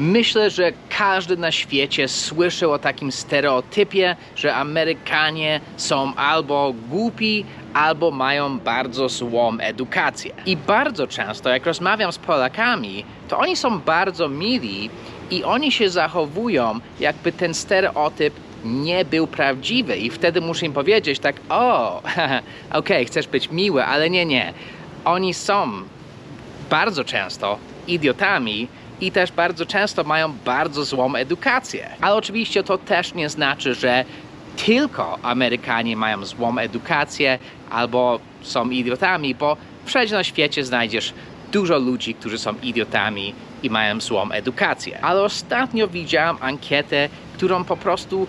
Myślę, że każdy na świecie słyszał o takim stereotypie, że Amerykanie są albo głupi, albo mają bardzo złą edukację. I bardzo często, jak rozmawiam z Polakami, to oni są bardzo mili i oni się zachowują, jakby ten stereotyp nie był prawdziwy. I wtedy muszę im powiedzieć tak, o, okej, chcesz być miły, ale nie, nie. Oni są bardzo często idiotami i też bardzo często mają bardzo złą edukację. Ale oczywiście to też nie znaczy, że tylko Amerykanie mają złą edukację albo są idiotami, bo wszędzie na świecie znajdziesz dużo ludzi, którzy są idiotami i mają złą edukację. Ale ostatnio widziałam ankietę, którą po prostu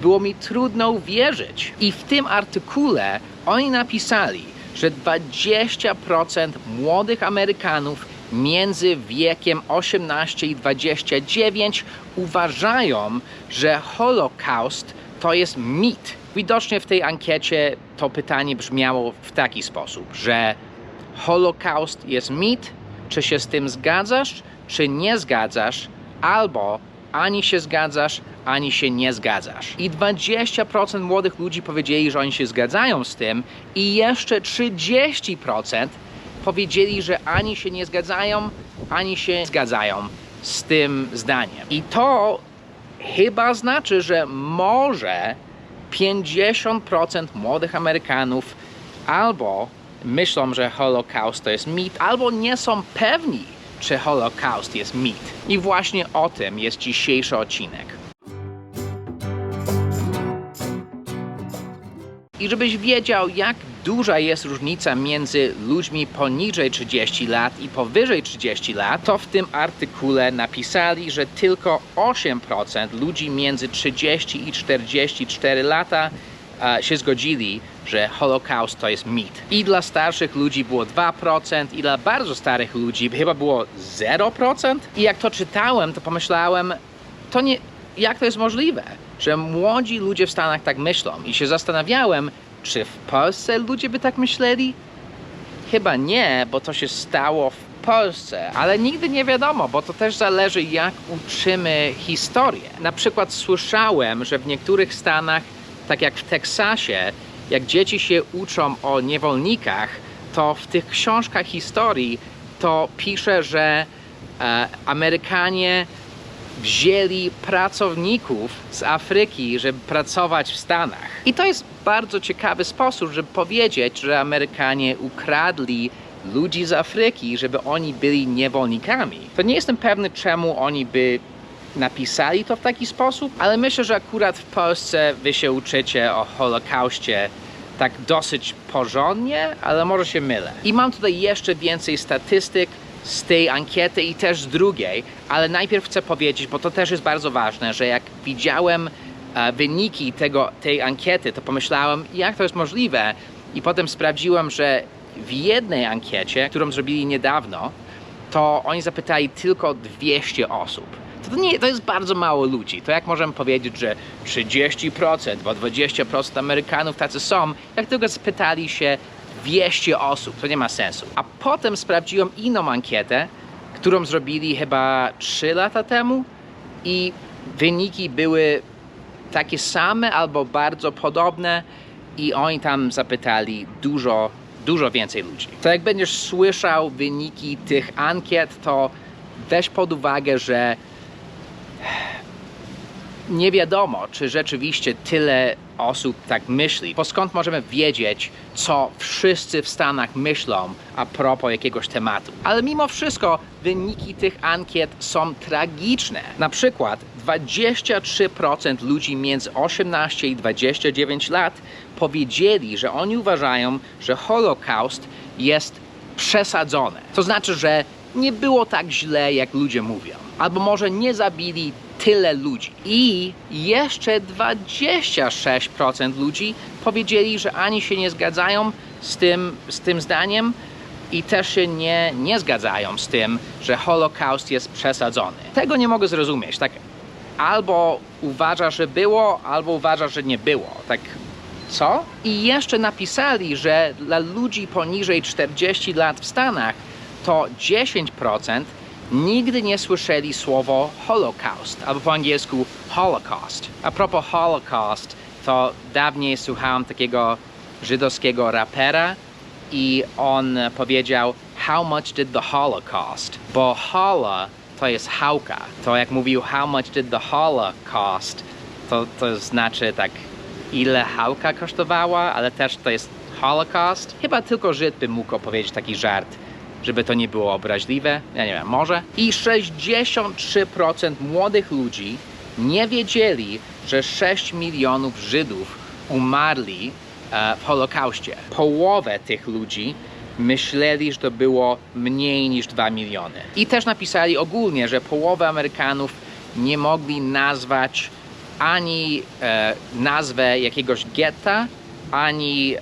było mi trudno uwierzyć. I w tym artykule oni napisali, że 20% młodych Amerykanów między wiekiem 18 i 29 uważają, że Holokaust to jest mit. Widocznie w tej ankiecie to pytanie brzmiało w taki sposób, że Holokaust jest mit, czy się z tym zgadzasz, czy nie zgadzasz, albo ani się zgadzasz, ani się nie zgadzasz. I 20% młodych ludzi powiedzieli, że oni się zgadzają z tym, i jeszcze 30% powiedzieli, że ani się nie zgadzają, ani się zgadzają z tym zdaniem. I to chyba znaczy, że może 50% młodych Amerykanów albo myślą, że Holokaust to jest mit, albo nie są pewni, czy Holokaust jest mit. I właśnie o tym jest dzisiejszy odcinek. I żebyś wiedział, jak duża jest różnica między ludźmi poniżej 30 lat i powyżej 30 lat, to w tym artykule napisali, że tylko 8% ludzi między 30 i 44 lata się zgodzili, że Holokaust to jest mit. I dla starszych ludzi było 2%, i dla bardzo starych ludzi chyba było 0%. I jak to czytałem, to pomyślałem, to nie, jak to jest możliwe, że młodzi ludzie w Stanach tak myślą? I się zastanawiałem, czy w Polsce ludzie by tak myśleli? Chyba nie, bo to się stało w Polsce, ale nigdy nie wiadomo, bo to też zależy jak uczymy historię. Na przykład słyszałem, że w niektórych stanach, tak jak w Teksasie, jak dzieci się uczą o niewolnikach, to w tych książkach historii to pisze, że e, Amerykanie wzięli pracowników z Afryki, żeby pracować w Stanach. I to jest bardzo ciekawy sposób, żeby powiedzieć, że Amerykanie ukradli ludzi z Afryki, żeby oni byli niewolnikami. To nie jestem pewny, czemu oni by napisali to w taki sposób, ale myślę, że akurat w Polsce wy się uczycie o Holokauście tak dosyć porządnie, ale może się mylę. I mam tutaj jeszcze więcej statystyk z tej ankiety i też z drugiej, ale najpierw chcę powiedzieć, bo to też jest bardzo ważne, że jak widziałem e, wyniki tego, tej ankiety, to pomyślałem, jak to jest możliwe i potem sprawdziłem, że w jednej ankiecie, którą zrobili niedawno, to oni zapytali tylko 200 osób. To, nie, to jest bardzo mało ludzi. To jak możemy powiedzieć, że 30%, bo 20% Amerykanów tacy są, jak tylko spytali się 200 osób, to nie ma sensu. A potem sprawdziłem inną ankietę, którą zrobili chyba 3 lata temu i wyniki były takie same albo bardzo podobne i oni tam zapytali dużo, dużo więcej ludzi. To jak będziesz słyszał wyniki tych ankiet, to weź pod uwagę, że nie wiadomo, czy rzeczywiście tyle osób tak myśli, bo skąd możemy wiedzieć, co wszyscy w Stanach myślą a propos jakiegoś tematu. Ale mimo wszystko wyniki tych ankiet są tragiczne. Na przykład 23% ludzi między 18 i 29 lat powiedzieli, że oni uważają, że Holokaust jest przesadzony. To znaczy, że nie było tak źle, jak ludzie mówią. Albo może nie zabili tyle ludzi. I jeszcze 26% ludzi powiedzieli, że ani się nie zgadzają z tym, z tym zdaniem i też się nie, nie zgadzają z tym, że Holokaust jest przesadzony. Tego nie mogę zrozumieć. Tak albo uważa, że było, albo uważa, że nie było. Tak co? I jeszcze napisali, że dla ludzi poniżej 40 lat w Stanach to 10% nigdy nie słyszeli słowo Holocaust, albo po angielsku Holocaust. A propos Holocaust, to dawniej słuchałem takiego żydowskiego rapera i on powiedział How much did the Holocaust? Bo hola to jest hałka. To jak mówił How much did the Holocaust? To, to znaczy tak ile hałka kosztowała, ale też to jest Holocaust. Chyba tylko Żyd by mógł opowiedzieć taki żart, żeby to nie było obraźliwe. Ja nie wiem, może. I 63% młodych ludzi nie wiedzieli, że 6 milionów Żydów umarli e, w Holokauście. Połowę tych ludzi myśleli, że to było mniej niż 2 miliony. I też napisali ogólnie, że połowa Amerykanów nie mogli nazwać ani e, nazwę jakiegoś getta, ani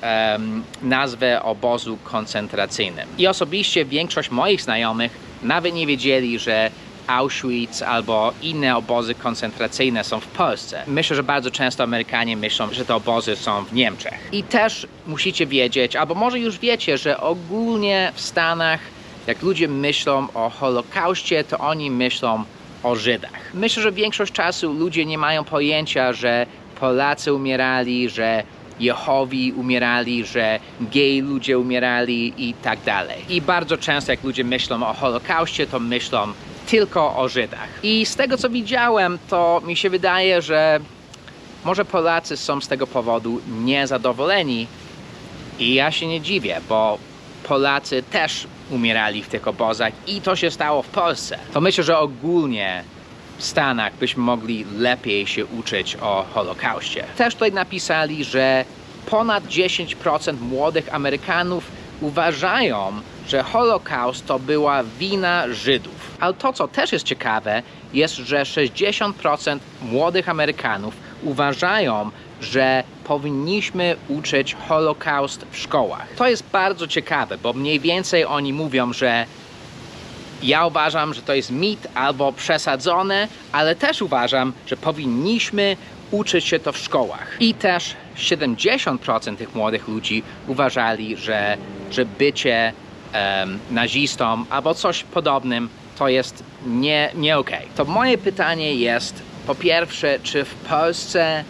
nazwę obozu koncentracyjnym. I osobiście większość moich znajomych nawet nie wiedzieli, że Auschwitz albo inne obozy koncentracyjne są w Polsce. Myślę, że bardzo często Amerykanie myślą, że te obozy są w Niemczech. I też musicie wiedzieć, albo może już wiecie, że ogólnie w Stanach, jak ludzie myślą o Holokauście, to oni myślą o Żydach. Myślę, że większość czasu ludzie nie mają pojęcia, że Polacy umierali, że Jehowi umierali, że gej ludzie umierali i tak dalej. I bardzo często jak ludzie myślą o Holokauście, to myślą tylko o Żydach. I z tego co widziałem, to mi się wydaje, że może Polacy są z tego powodu niezadowoleni i ja się nie dziwię, bo Polacy też umierali w tych obozach i to się stało w Polsce. To myślę, że ogólnie Stanach byśmy mogli lepiej się uczyć o Holokauście. Też tutaj napisali, że ponad 10% młodych Amerykanów uważają, że Holokaust to była wina Żydów. Ale to, co też jest ciekawe, jest, że 60% młodych Amerykanów uważają, że powinniśmy uczyć Holokaust w szkołach. To jest bardzo ciekawe, bo mniej więcej oni mówią, że ja uważam, że to jest mit albo przesadzone, ale też uważam, że powinniśmy uczyć się to w szkołach. I też 70% tych młodych ludzi uważali, że, że bycie em, nazistą albo coś podobnym to jest nie, nie okej. To moje pytanie jest, po pierwsze, czy w Polsce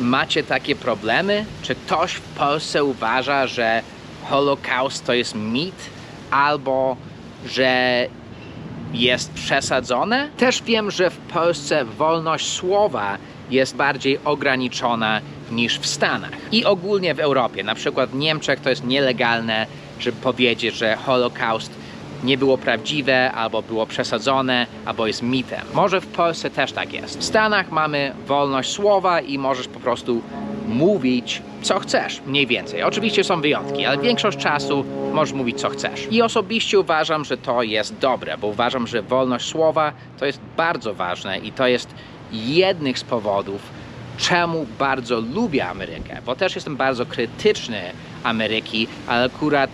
macie takie problemy? Czy ktoś w Polsce uważa, że Holokaust to jest mit albo że jest przesadzone? Też wiem, że w Polsce wolność słowa jest bardziej ograniczona niż w Stanach i ogólnie w Europie. Na przykład w Niemczech to jest nielegalne, żeby powiedzieć, że Holokaust nie było prawdziwe, albo było przesadzone, albo jest mitem. Może w Polsce też tak jest. W Stanach mamy wolność słowa i możesz po prostu mówić, co chcesz, mniej więcej. Oczywiście są wyjątki, ale większość czasu możesz mówić, co chcesz. I osobiście uważam, że to jest dobre, bo uważam, że wolność słowa to jest bardzo ważne i to jest jednych z powodów, czemu bardzo lubię Amerykę, bo też jestem bardzo krytyczny Ameryki, ale akurat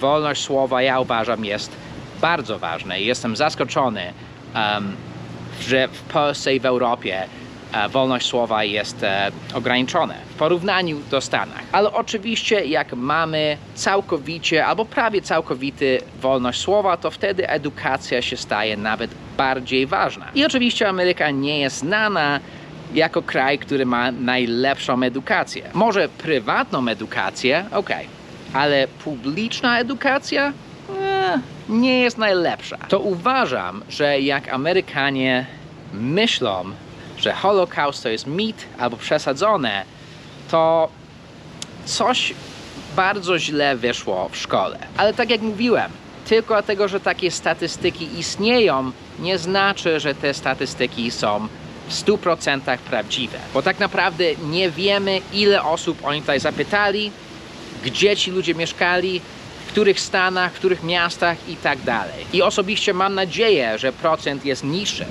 wolność słowa ja uważam jest bardzo ważna i jestem zaskoczony, em, że w Polsce i w Europie wolność słowa jest e, ograniczona w porównaniu do Stanach. Ale oczywiście jak mamy całkowicie albo prawie całkowity wolność słowa, to wtedy edukacja się staje nawet bardziej ważna. I oczywiście Ameryka nie jest znana jako kraj, który ma najlepszą edukację. Może prywatną edukację, okej, ale publiczna edukacja e, nie jest najlepsza. To uważam, że jak Amerykanie myślą, że Holokaust to jest mit albo przesadzone, to coś bardzo źle wyszło w szkole. Ale tak jak mówiłem, tylko dlatego, że takie statystyki istnieją, nie znaczy, że te statystyki są w 100% prawdziwe. Bo tak naprawdę nie wiemy, ile osób oni tutaj zapytali, gdzie ci ludzie mieszkali, w których stanach, w których miastach i tak dalej. I osobiście mam nadzieję, że procent jest niższy,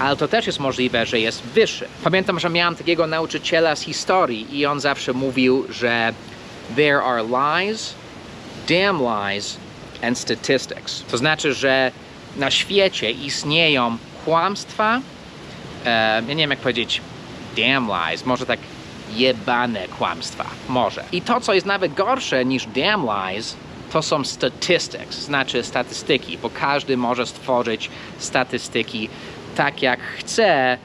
ale to też jest możliwe, że jest wyższy. Pamiętam, że miałem takiego nauczyciela z historii i on zawsze mówił, że there are lies, damn lies and statistics. To znaczy, że na świecie istnieją kłamstwa, e, nie wiem jak powiedzieć damn lies, może tak jebane kłamstwa, może. I to, co jest nawet gorsze niż damn lies, to są statistics, znaczy statystyki, bo każdy może stworzyć statystyki tak jak chce,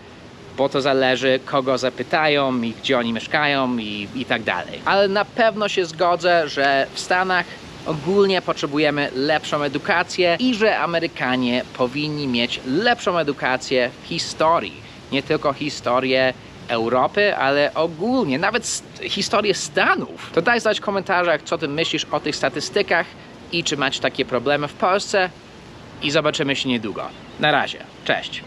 bo to zależy kogo zapytają i gdzie oni mieszkają i, i tak dalej. Ale na pewno się zgodzę, że w Stanach ogólnie potrzebujemy lepszą edukację i że Amerykanie powinni mieć lepszą edukację w historii. Nie tylko historię Europy, ale ogólnie, nawet historię Stanów. To daj znać w komentarzach, co ty myślisz o tych statystykach i czy macie takie problemy w Polsce. I zobaczymy się niedługo. Na razie. Cześć.